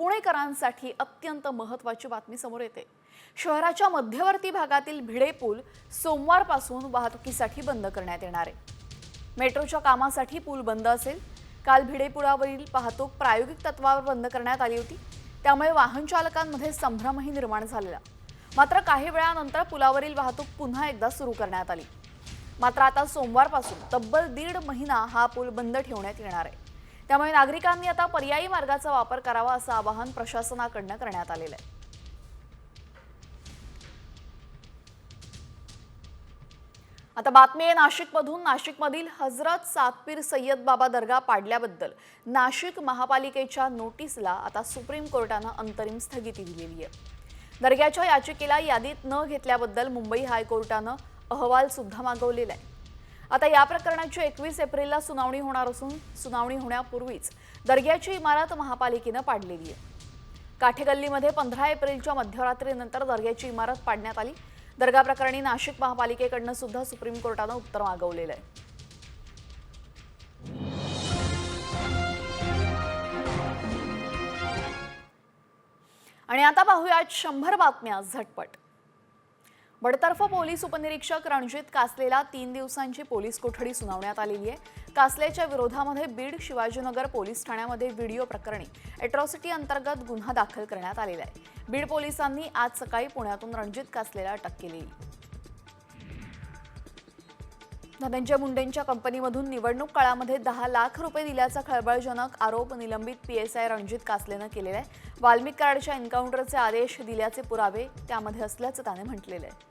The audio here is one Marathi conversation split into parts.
पुणेकरांसाठी अत्यंत महत्त्वाची बातमी समोर येते. शहराच्या मध्यवर्ती भागातील भिडे पूल सोमवारपासून वाहतुकीसाठी बंद करण्यात येणार आहे. मेट्रोच्या कामासाठी पूल बंद असेल. काल भिडे पुलावरील वाहतूक प्रायोगिक तत्वावर बंद करण्यात आली होती. त्यामुळे वाहन चालकांमध्ये संभ्रमही निर्माण झालेला. मात्र काही वेळानंतर पुलावरील वाहतूक पुन्हा एकदा सुरू करण्यात आली. मात्र आता सोमवारपासून तब्बल दीड महिना हा पूल बंद ठेवण्यात येणार आहे. त्यामुळे नागरिकांनी आता पर्यायी मार्गाचा वापर करावा असं आवाहन प्रशासनाकडनं करण्यात आलेलं आहे. आता बातमी आहे नाशिकमधून. नाशिकमधील हजरत सातपीर सय्यद बाबा दर्गा पाडल्याबद्दल नाशिक महापालिकेच्या नोटीसला आता सुप्रीम कोर्टानं अंतरिम स्थगिती दिलेली आहे. दर्ग्याच्या याचिकेला यादीत न घेतल्याबद्दल मुंबई हायकोर्टानं अहवाल सुद्धा मागवलेला आहे. आता या प्रकरणाची एकवीस एप्रिलला सुनावणी होणार असून सुनावणी होण्यापूर्वीच दर्ग्याची इमारत महापालिकेनं पाडलेली आहे. काठेगल्लीमध्ये पंधरा एप्रिलच्या मध्यरात्रीनंतर दर्ग्याची इमारत पाडण्यात आली. दर्गा प्रकरणी नाशिक महापालिकेकडनं सुद्धा सुप्रीम कोर्टानं उत्तर मागवलेलं आहे. आणि आता पाहूयात शंभर बातम्या झटपट. बडतर्फ पोलीस उपनिरीक्षक रणजित कासलेला तीन दिवसांची पोलीस कोठडी सुनावण्यात आलेली आहे. कासलेच्या विरोधामध्ये बीड शिवाजीनगर पोलीस ठाण्यामध्ये व्हिडिओ प्रकरणी एट्रॉसिटी अंतर्गत गुन्हा दाखल करण्यात आलेला आहे. बीड पोलिसांनी आज सकाळी पुण्यातून रणजित कासलेला अटक केली. धनंजय मुंडेंच्या कंपनीमधून निवडणूक काळामध्ये दहा लाख रुपये दिल्याचा खळबळजनक आरोप निलंबित पी एस आय रणजित कासलेनं केलेला आहे. वाल्मिक कार्डच्या एन्काउंटरचे आदेश दिल्याचे पुरावे त्यामध्ये असल्याचं त्याने म्हटलेलं आहे.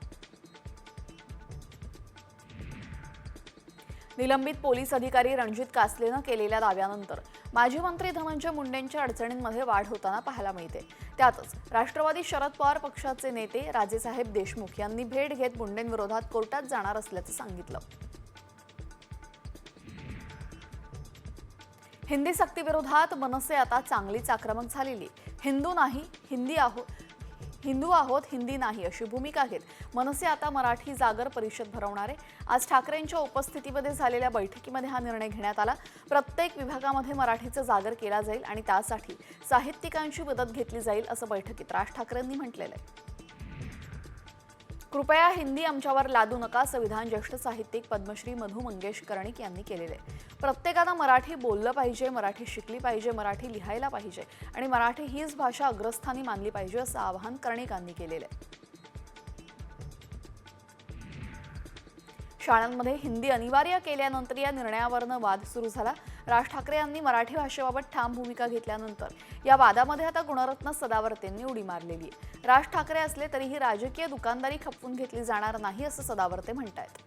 निलंबित पोलीस अधिकारी रणजित कासलेनं केलेल्या दाव्यानंतर माजी मंत्री धनंजय मुंडेंच्या अडचणींमध्ये वाढ होताना पाहायला मिळते. त्यातच राष्ट्रवादी शरद पवार पक्षाचे नेते राजेसाहेब देशमुख यांनी भेट घेत मुंडेंविरोधात कोर्टात जाणार असल्याचं सांगितलं. हिंदी सक्तीविरोधात मनसे आता चांगलीच आक्रमक झालेली. हिंदू नाही हिंदी आहोत हिंदू आहोत हिंदी नाही अशी भूमिका घेत मनसे आता मराठी जागर परिषद भरवणार. आहे आज ठाकरेंच्या उपस्थितीमध्ये झालेल्या बैठकीमध्ये हा निर्णय घेण्यात आला. प्रत्येक विभागामध्ये मराठीचा जागर केला जाईल आणि त्यासाठी साहित्यिकांची मदत घेतली जाईल असं बैठकीत राज ठाकरेंनी म्हटलेलं आहे. कृपया हिंदी आमच्यावर लादू नका संविधान ज्येष्ठ साहित्यिक पद्मश्री मधु मंगेश कर्णिक यांनी केलेले. आहे प्रत्येकानं मराठी बोललं पाहिजे मराठी शिकली पाहिजे मराठी लिहायला पाहिजे आणि मराठी हीच भाषा अग्रस्थानी मानली पाहिजे असं आवाहन कर्णिकांनी केलेलं आहे. शाळांमध्ये हिंदी अनिवार्य केल्यानंतर या निर्णयावरनं वाद सुरू झाला. राज ठाकरे यांनी मराठी भाषेबाबत ठाम भूमिका घेतल्यानंतर या वादामध्ये आता गुणरत्न सदावर्तेंनी उडी मारलेली आहे. राज ठाकरे असले तरीही राजकीय दुकानदारी खपवून घेतली जाणार नाही असं सदावर्ते म्हणतायत.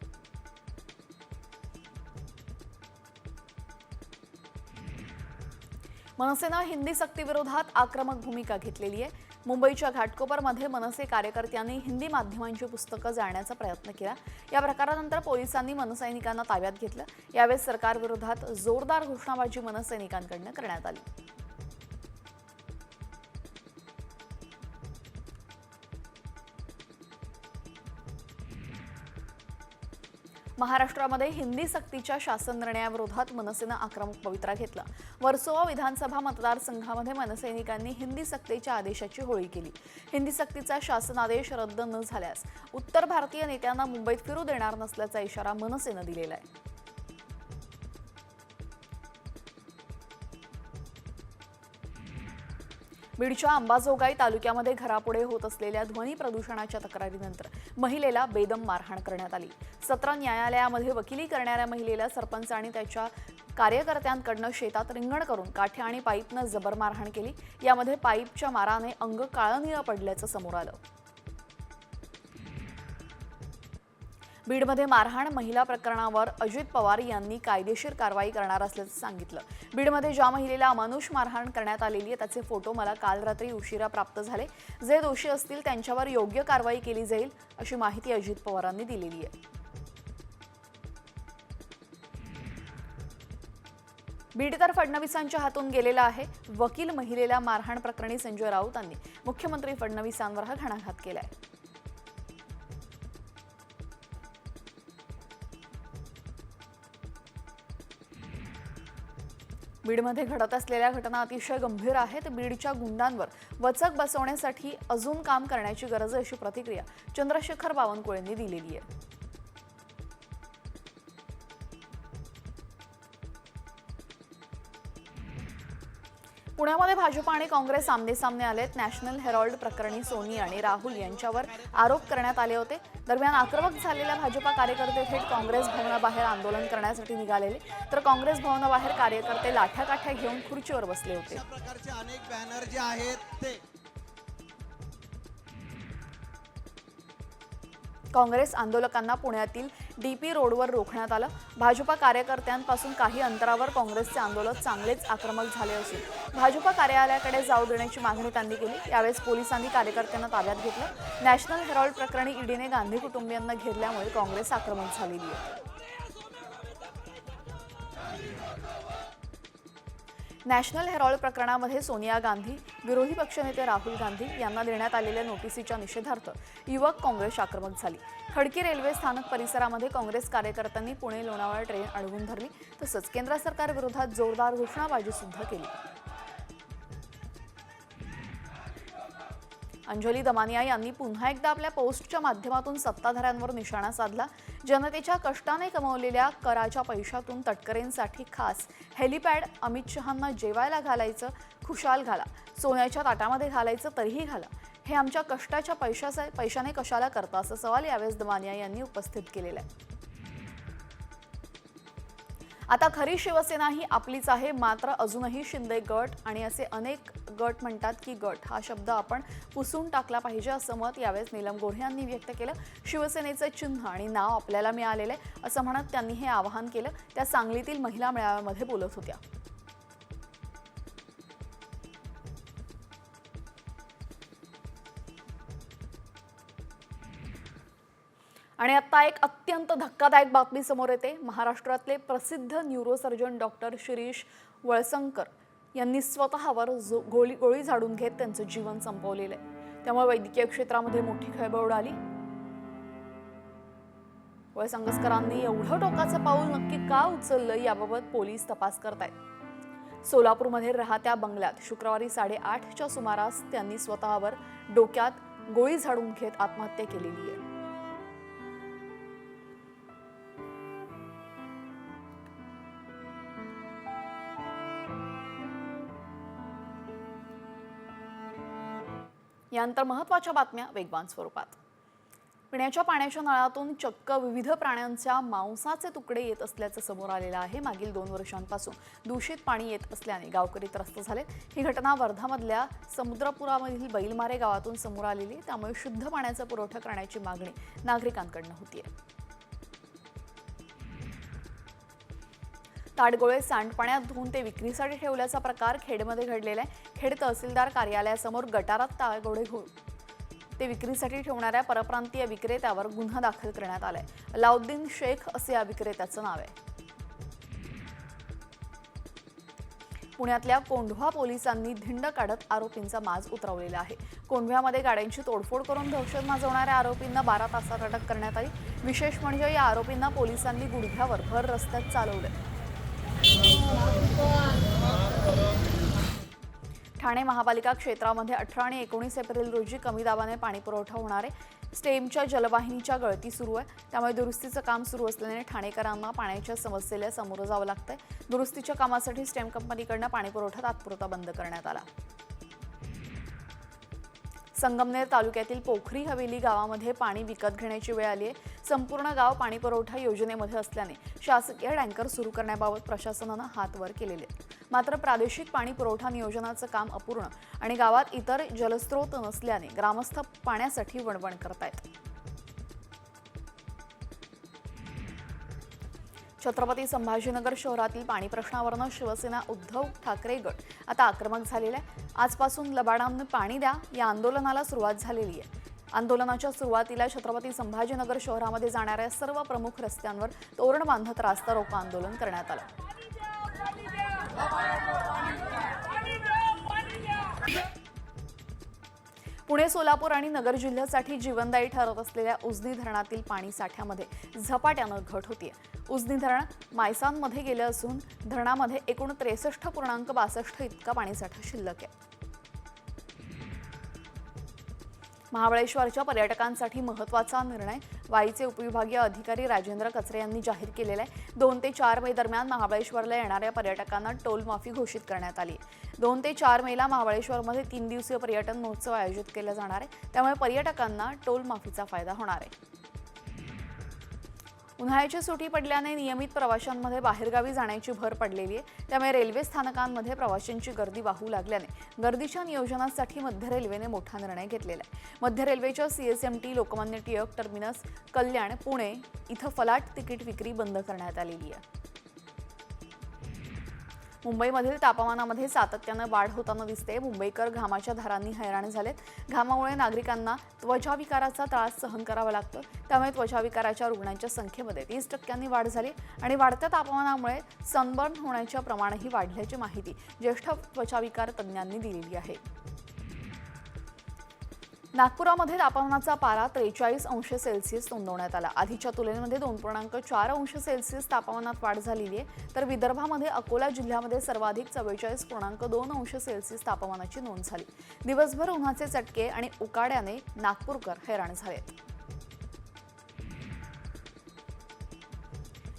मनसेनं हिंदी सक्तीविरोधात आक्रमक भूमिका घेतलेली आहे. मुंबईच्या घाटकोपरमध्ये मनसे कार्यकर्त्यांनी हिंदी माध्यमांची पुस्तकं जाळण्याचा प्रयत्न केला. या प्रकारानंतर पोलिसांनी मनसैनिकांना ताब्यात घेतलं. यावेळी सरकारविरोधात जोरदार घोषणाबाजी मनसैनिकांकडनं करण्यात आली. महाराष्ट्रामध्ये हिंदी सक्तीच्या शासन निर्णयाविरोधात मनसेनं आक्रमक पवित्रा घेतला. वर्सोवा विधानसभा मतदारसंघामध्ये मनसैनिकांनी हिंदी सक्तीच्या आदेशाची होळी केली. हिंदी सक्तीचा शासन आदेश रद्द न झाल्यास उत्तर भारतीय नेत्यांना मुंबईत फिरू देणार नसल्याचा इशारा मनसेनं दिलेला आहे. बीडच्या अंबाजोगाई तालुक्यामध्ये घरापुढे होत असलेल्या ध्वनी प्रदूषणाच्या तक्रारीनंतर महिलेला बेदम मारहाण करण्यात आली. सत्र न्यायालयामध्ये वकिली करणाऱ्या महिलेला सरपंच आणि त्याच्या कार्यकर्त्यांकडनं शेतात रिंगण करून काठ्या आणि पाईपनं जबर मारहाण केली. यामध्ये पाईपच्या माराने अंग काळं पडल्याचं समोर आलं. बीडमध्ये मारहाण महिला प्रकरणावर अजित पवार यांनी कायदेशीर कारवाई करणार असल्याचं सांगितलं. बीडमध्ये ज्या महिलेला अमानुष मारहाण करण्यात आलेली आहे त्याचे फोटो मला काल रात्री उशिरा प्राप्त झाले. जे दोषी असतील त्यांच्यावर योग्य कारवाई केली जाईल अशी माहिती अजित पवारांनी दिलेली आहे. बीड तर फडणवीसांच्या हातून गेलेला आहे. वकील महिलेला मारहाण प्रकरणी संजय राऊतांनी मुख्यमंत्री फडणवीसांवर हा घणाघात केलाय. बीडमध्ये घडत असलेल्या घटना अतिशय गंभीर आहेत. बीडच्या गुंडांवर वचक बसवण्यासाठी अजून काम करण्याची गरज आहे अशी प्रतिक्रिया चंद्रशेखर बावनकुळेंनी दिलेली आहे. पुण्यामध्ये भाजप आणि काँग्रेस सामने सामने आलेत. नॅशनल हेरॉल्ड प्रकरणी सोनी आणि राहुल यांच्यावर आरोप करण्यात आले होते. दरम्यान आक्रमक झालेल्या भाजपा कार्यकर्ते थेट काँग्रेस भवनाबाहेर आंदोलन करण्यासाठी निघालेले. तर काँग्रेस भवनाबाहेर कार्यकर्ते लाठ्याकाठ्या घेऊन खुर्चीवर बसले होते. प्रकारचे अनेक बॅनर जे आहेत ते काँग्रेस आंदोलकांना पुण्यातील डी पी रोडवर रोखण्यात आलं. भाजपा कार्यकर्त्यांपासून काही अंतरावर काँग्रेसचे आंदोलन चांगलेच आक्रमक झाले असून भाजपा कार्यालयाकडे जाऊ देण्याची मागणी त्यांनी केली. यावेळेस पोलिसांनी कार्यकर्त्यांना ताब्यात घेतलं. नॅशनल हेरॉल्ड प्रकरणी ईडीने गांधी कुटुंबियांना घेरल्यामुळे काँग्रेस आक्रमक झालेली आहे. नॅशनल हेरॉल्ड प्रकरणामध्ये सोनिया गांधी विरोधी पक्षनेते राहुल गांधी यांना देण्यात आलेल्या नोटिसीच्या निषेधार्थ युवक काँग्रेस आक्रमक झाली. खडकी रेल्वे स्थानक परिसरामध्ये काँग्रेस कार्यकर्त्यांनी पुणे लोणावळा ट्रेन अडवून धरली तसंच केंद्र सरकारविरोधात जोरदार घोषणाबाजी सुद्धा केली. अंजली दमानिया यांनी पुन्हा एकदा आपल्या पोस्टच्या माध्यमातून सत्ताधाऱ्यांवर निशाणा साधला. जनतेच्या कष्टाने कमवलेल्या कराच्या पैशातून तटकरेंसाठी खास. हेलिपॅड अमित शहांना जेवायला घालायचं खुशाल घाला. सोन्याच्या ताटामध्ये घालायचं तरीही घाला. हे आमच्या कष्टाच्या पैशाचा पैशाने कशाला करता? असा सवाल यावेळेस दमानिया यांनी उपस्थित केलेला आहे. आता खरी शिवसेना ही आपलीच आहे मात्र अजूनही शिंदे गट आणि असे अनेक गट म्हणतात की गट हा शब्द आपण पुसून टाकला पाहिजे असं मत यावेळेस नीलम गोऱ्हे यांनी व्यक्त केलं. शिवसेनेचं चिन्ह आणि नाव आपल्याला मिळालेलं आहे असं म्हणत त्यांनी हे आवाहन केलं. त्या सांगलीतील महिला मेळाव्यामध्ये बोलत होत्या. आणि आता एक अत्यंत धक्कादायक बातमी समोर येते. महाराष्ट्रातले प्रसिद्ध न्यूरोसर्जन डॉक्टर शिरीष वळसंकर यांनी स्वतःवर जो गोळी गोळी झाडून घेत त्यांचं जीवन संपवलेलं आहे. त्यामुळे वैद्यकीय क्षेत्रामध्ये मोठी खळबळ उडाली. वळसंगस्करांनी एवढं टोकाचं पाऊल नक्की का उचललं याबाबत पोलीस तपास करतायत. सोलापूरमध्ये राहत्या बंगल्यात शुक्रवारी साडेआठच्या सुमारास त्यांनी स्वतःवर डोक्यात गोळी झाडून घेत आत्महत्या केलेली आहे. यानंतर महत्त्वाच्या बातम्या वेगवान स्वरूपात. पिण्याच्या पाण्याच्या नळातून चक्क विविध प्राण्यांच्या मांसाचे तुकडे येत असल्याचं समोर आलेलं आहे. मागील दोन वर्षांपासून दूषित पाणी येत असल्याने गावकरी त्रस्त झाले ही घटना वर्धामधल्या समुद्रपुरामधील बैलमारे गावातून समोर आलेली त्यामुळे शुद्ध पाण्याचा पुरवठा करण्याची मागणी नागरिकांकडनं आहे ताडगोळे सांडपाण्यात धुवून ते विक्रीसाठी ठेवल्याचा प्रकार खेडमध्ये घडलेला आहे. खेड तहसीलदार कार्यालयासमोर गटारात ताडगोळे घो ते विक्रीसाठी ठेवणाऱ्या परप्रांतीय विक्रेत्यावर गुन्हा दाखल करण्यात आलाय. अलाउद्दीन शेख असे या विक्रेत्याचं नाव आहे. पुण्यातल्या कोंढवा पोलिसांनी धिंड काढत आरोपींचा माज उतरवलेला आहे. कोंढव्यामध्ये गाड्यांची तोडफोड करून दहशत माजवणाऱ्या आरोपींना बारा तासात अटक करण्यात आली. विशेष म्हणजे या आरोपींना पोलिसांनी गुडघ्यावर भर रस्त्यात चालवलं ठाणे महापालिका क्षेत्रामध्ये अठरा आणि एकोणीस एप्रिल रोजी कमी दाबाने पाणीपुरवठा होणार आहे. स्टेमच्या जलवाहिनीच्या गळती सुरू आहे. त्यामुळे दुरुस्तीचं काम सुरू असल्याने ठाणेकरांना पाण्याच्या समस्येला सामोरं जावं लागतंय. दुरुस्तीच्या कामासाठी स्टेम कंपनीकडनं पाणीपुरवठा तात्पुरता बंद करण्यात आला. संगमनेर तालुक्यातील पोखरी हवेली गावामध्ये पाणी विकत घेण्याची वेळ आली आहे. संपूर्ण गाव पाणी पुरवठा योजनेमध्ये असल्याने शासकीय टँकर सुरू करण्याबाबत प्रशासनानं हात वर केलेले आहेत. मात्र प्रादेशिक पाणी पुरवठा नियोजनाचं काम अपूर्ण आणि गावात इतर जलस्रोत नसल्याने ग्रामस्थ पाण्यासाठी वणवण करतायत. छत्रपती संभाजीनगर शहरातील पाणी प्रश्नावरनं शिवसेना उद्धव ठाकरे गट. आता आक्रमक झालेला आहे आजपासून लबाडांना पाणी द्या या आंदोलनाला सुरुवात झालेली आहे. आंदोलनाच्या सुरुवातीला छत्रपती संभाजीनगर शहरामध्ये जाणाऱ्या सर्व प्रमुख रस्त्यांवर तोरण बांधत रास्ता रोको आंदोलन करण्यात आलं. पुणे सोलापूर आणि नगर जिल्ह्यासाठी जीवनदायी ठरत असलेल्या उजनी धरणातील पाणी साठ्यामध्ये झपाट्यानं घट होतीये. उजनी धरण मायसांमध्ये गेलं असून धरणामध्ये एकूण त्रेसष्ट पूर्णांक बासष्ट इतका पाणीसाठा शिल्लक आहे. महाबळेश्वरच्या पर्यटकांसाठी महत्त्वाचा निर्णय वाईचे उपविभागीय अधिकारी राजेंद्र कचरे यांनी जाहीर केलेलं आहे दोन ते चार मे दरम्यान महाबळेश्वरला येणाऱ्या पर्यटकांना टोल माफी घोषित करण्यात आली. दोन ते चार मेला महाबळेश्वरमध्ये तीन दिवसीय पर्यटन महोत्सव आयोजित केला जाणार आहे. त्यामुळे पर्यटकांना टोल माफीचा फायदा होणार आहे. उन्हाळ्याची सुटी पडल्याने नियमित प्रवाशांमध्ये बाहेरगावी जाण्याची भर पडलेली आहे. त्यामुळे रेल्वे स्थानकांमध्ये प्रवाशांची गर्दी वाहू लागल्याने गर्दीच्या नियोजनासाठी मध्य रेल्वेने मोठा निर्णय घेतलेला आहे. मध्य रेल्वेच्या सीएसएमटी लोकमान्य टिळक टर्मिनस कल्याण पुणे इथं फलाट तिकीट विक्री बंद करण्यात आलेली आहे. मुंबईमधील तापमानामध्ये सातत्यानं वाढ होताना दिसते. मुंबईकर घामाच्या धारांनी हैराण झालेत. घामामुळे नागरिकांना त्वचाविकाराचा त्रास सहन करावा लागतो. त्यामुळे त्वचाविकाराच्या रुग्णांच्या संख्येमध्ये तीस टक्क्यांनी वाढ झाली आणि वाढत्या तापमानामुळे सनबर्न होण्याचे प्रमाणही वाढल्याची माहिती ज्येष्ठ त्वचाविकार तज्ज्ञांनी दिलेली आहे. नागपुरामध्ये तापमानाचा पारा त्रेचाळीस अंश सेल्सिअस नोंदवण्यात आला. आधीच्या तुलनेमध्ये दोन पूर्णांक चार अंश सेल्सिअस तापमानात वाढ झालेली आहे. तर विदर्भामध्ये अकोला जिल्ह्यामध्ये सर्वाधिक चव्वेचाळीस पूर्णांक दोन अंश सेल्सिअस तापमानाची नोंद झाली. दिवसभर उन्हाचे चटके आणि उकाड्याने नागपूरकर हैराण झालेत.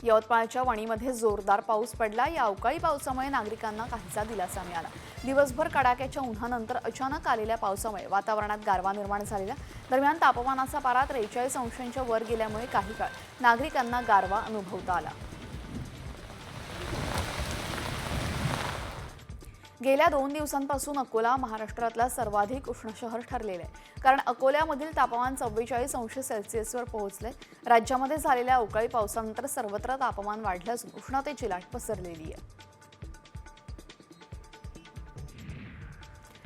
यवतमाळच्या वणीमध्ये जोरदार पाऊस पडला. या अवकाळी पावसामुळे नागरिकांना काहीसा दिलासा मिळाला. दिवसभर कडाक्याच्या उन्हानंतर अचानक आलेल्या पावसामुळे वातावरणात गारवा निर्माण झालेला. दरम्यान तापमानाचा पारा त्रेचाळीस अंशांच्या वर गेल्यामुळे काही काळ नागरिकांना गारवा अनुभवता आला. गेल्या दोन दिवसांपासून अकोला महाराष्ट्रातला सर्वाधिक उष्ण शहर ठरलेलं आहे. कारण अकोल्यामधील तापमान चव्वेचाळीस अंश सेल्सिअसवर पोहोचले राज्यामध्ये झालेल्या अवकाळी पावसानंतर सर्वत्र तापमान वाढलं असून उष्णतेची लाट पसरलेली आहे.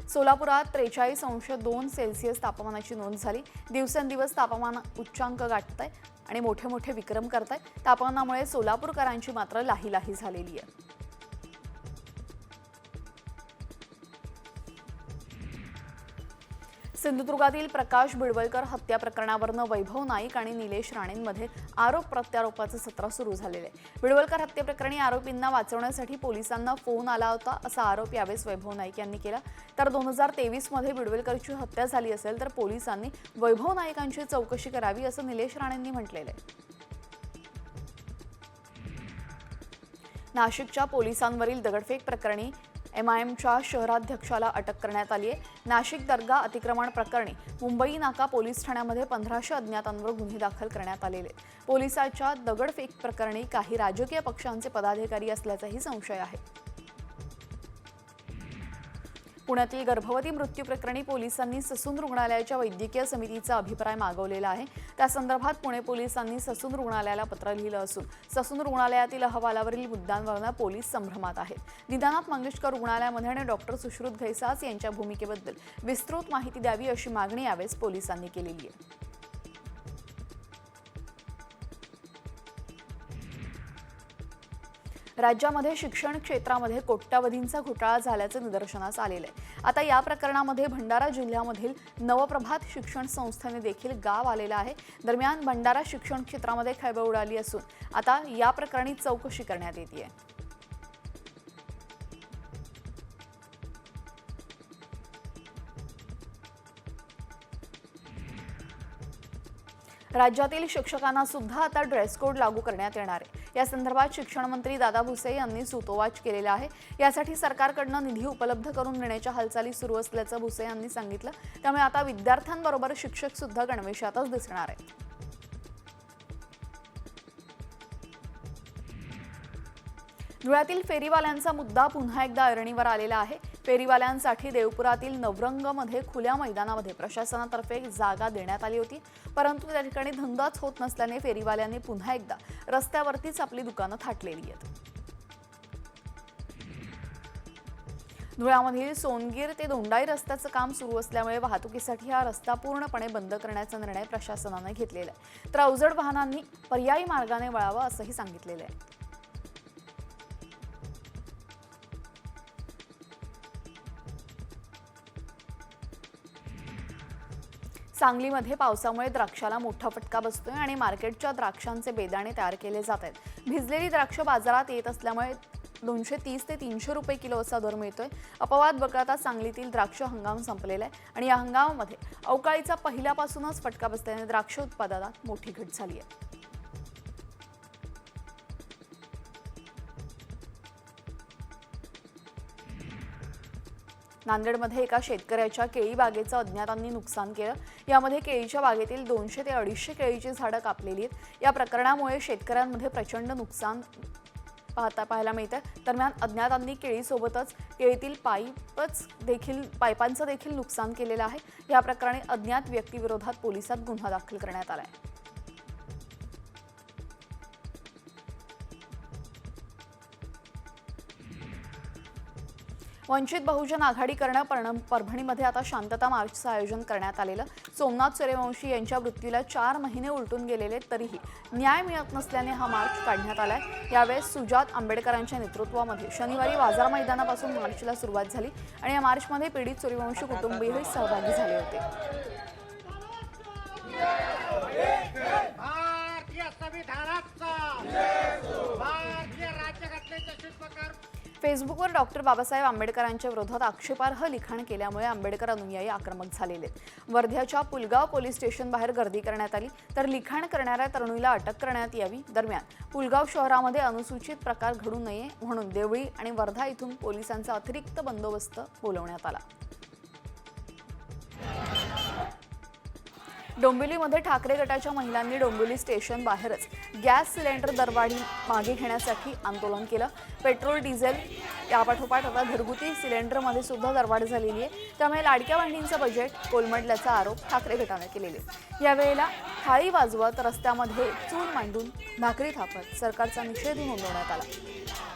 सोलापुरात त्रेचाळीस अंश दोन सेल्सिअस तापमानाची नोंद झाली. दिवसेंदिवस तापमान उच्चांक गाठत आहे आणि मोठे मोठे विक्रम करत आहे तापमानामुळे सोलापूरकरांची मात्र लाही लाही झालेली आहे. सिंधुदुर्गातील प्रकाश बिडवलकर हत्या प्रकरणावरनं वैभव नाईक आणि निलेश राणेंमध्ये आरोप प्रत्यारोपाचं सत्र सुरू झालेलं आहे. बिडवलकर हत्येप्रकरणी आरोपींना वाचवण्यासाठी पोलिसांना फोन आला होता असा आरोप यावेळेस वैभव नाईक यांनी केला. तर दोन हजार तेवीसमध्ये बिडवलकरची हत्या झाली असेल तर पोलिसांनी वैभव नाईकांची चौकशी करावी असं निलेश राणेंनी म्हटलेलं आहे. नाशिकच्या पोलिसांवरील दगडफेक प्रकरणी एम आय एमच्या शहराध्यक्षाला अटक करण्यात आली आहे नाशिक दर्गा अतिक्रमण प्रकरणी मुंबई नाका पोलीस ठाण्यामध्ये पंधराशे अज्ञातांवर गुन्हे दाखल करण्यात आलेले. पोलिसाच्या दगडफेक प्रकरणी काही राजकीय पक्षांचे पदाधिकारी असल्याचाही संशय आहे. पुण्यातील गर्भवती मृत्यू प्रकरणी पोलिसांनी ससून रुग्णालयाच्या वैद्यकीय समितीचा अभिप्राय मागवलेला आहे. त्या संदर्भात पुणे पोलिसांनी ससून रुग्णालयाला पत्र लिहिलं असून ससून रुग्णालयातील अहवालावरील मुद्द्यांवरनं पोलीस संभ्रमात आहेत. निदानात मंगेशकर रुग्णालयामध्ये आणि डॉक्टर सुश्रुत घैसास यांच्या भूमिकेबद्दल विस्तृत माहिती द्यावी अशी मागणी यावेळेस पोलिसांनी केलेली आहे. राज्यामध्ये शिक्षण क्षेत्रामध्ये कोट्यावधींचा घोटाळा झाल्याचं निदर्शनास आलेलं आहे. आता या प्रकरणामध्ये भंडारा जिल्ह्यामधील नवप्रभात शिक्षण संस्थेने देखील गाव आलेला आहे. दरम्यान भंडारा शिक्षण क्षेत्रामध्ये खळबळ उडाली असून आता या प्रकरणी चौकशी करण्यात येते. राज्यातील शिक्षकांना सुद्धा आता ड्रेस कोड लागू करण्यात येणार आहे. या संदर्भात शिक्षण मंत्री दादा भुसे यांनी सुतोवाच केलेला आहे. यासाठी सरकारकडनं निधी उपलब्ध करून देण्याच्या हालचाली सुरू असल्याचं भुसे यांनी सांगितलं. त्यामुळे आता विद्यार्थ्यांबरोबर शिक्षक सुद्धा गणवेशातच दिसणार आहेत. धुळ्यातील फेरीवाल्यांचा मुद्दा पुन्हा एकदा ऐरणीवर आलेला आहे. फेरीवाल्यांसाठी देवपुरातील नवरंगमध्ये खुल्या मैदानामध्ये प्रशासनातर्फे जागा देण्यात आली होती. परंतु त्या ठिकाणी धंदाच होत नसल्याने फेरीवाल्यांनी पुन्हा एकदा रस्त्यावरतीच आपली दुकानं थाटलेली आहेत. धुळ्यामधील सोनगीर ते दोंडाई रस्त्याचं काम सुरू असल्यामुळे वाहतुकीसाठी हा रस्ता पूर्णपणे बंद करण्याचा निर्णय प्रशासनाने घेतलेला आहे. तर अवजड वाहनांनी पर्यायी मार्गाने वळावं असंही सांगितलेलं आहे. सांगलीमध्ये पावसामुळे द्राक्षाला मोठा फटका बसतोय आणि मार्केटच्या द्राक्षांचे बेदाणे तयार केले जात आहेत. भिजलेली द्राक्ष बाजारात येत असल्यामुळे दोनशे तीस ते तीनशे रुपये किलो असा दर मिळतोय. अपवाद वगळता सांगलीतील द्राक्ष हंगाम संपलेला आहे आणि या हंगामामध्ये अवकाळीचा पहिल्यापासूनच फटका बसल्याने द्राक्ष उत्पादनात मोठी घट झाली आहे. नांदेडमध्ये एका शेतकऱ्याच्या केळी बागेचं अज्ञातांनी नुकसान केलं. यामध्ये केळीच्या बागेतील दोनशे ते अडीचशे केळीची झाडं कापलेली आहेत. या प्रकरणामुळे शेतकऱ्यांमध्ये प्रचंड नुकसान पाहता पाहायला मिळतं दरम्यान अज्ञातांनी केळीसोबतच केळीतील पाईपच देखील पाईपांचं देखील नुकसान केलेलं आहे. या प्रकरणी अज्ञात व्यक्तीविरोधात पोलिसात गुन्हा दाखल करण्यात आला आहे वंचित बहुजन आघाडी करणं पर्ण- परभणीमध्ये आता शांतता मार्चचं आयोजन करण्यात आलेलं. सोमनाथ सूर्यवंशी यांच्या मृत्यूला चार महिने उलटून गेलेले तरीही न्याय मिळत नसल्याने हा मार्च काढण्यात आलाय. यावेळेस सुजात आंबेडकरांच्या नेतृत्वामध्ये शनिवारी बाजार मैदानापासून मार्चला सुरुवात झाली आणि या मार्चमध्ये पीडित सूर्यवंशी कुटुंबीयही सहभागी झाले होते. संविधानाचा भारतीय राज्यघटनेचे शिल्पकार फेसबुकवर डॉक्टर बाबासाहेब आंबेडकरांच्या विरोधात आक्षेपार्ह लिखाण केल्यामुळे आंबेडकर अनुयायी आक्रमक झालेले. आहेत वर्ध्याच्या पुलगाव पोलीस स्टेशन बाहेर गर्दी करण्यात आली तर लिखाण करणाऱ्या तरुणीला अटक करण्यात यावी दरम्यान. पुलगाव शहरामध्ये अनुसूचित प्रकार घडू नये म्हणून देवळी आणि वर्धा इथून पोलिसांचा अतिरिक्त बंदोबस्त बोलवण्यात आला. डोंबिवलीमध्ये ठाकरे गटाच्या महिलांनी डोंबिवली स्टेशन बाहेरच गॅस सिलेंडर दरवाढी मागे घेण्यासाठी आंदोलन केलं. पेट्रोल डिझेल यापाठोपाठ आता घरगुती सिलेंडरमध्ये सुद्धा दरवाढ झालेली आहे. त्यामुळे लाडक्या बहिणींचं बजेट कोलमडल्याचा आरोप ठाकरे गटाने केलेले. आहे. यावेळेला थाळी वाजवत रस्त्यामध्ये चूल मांडून भाकरी थापत सरकारचा निषेध नोंदवण्यात आला.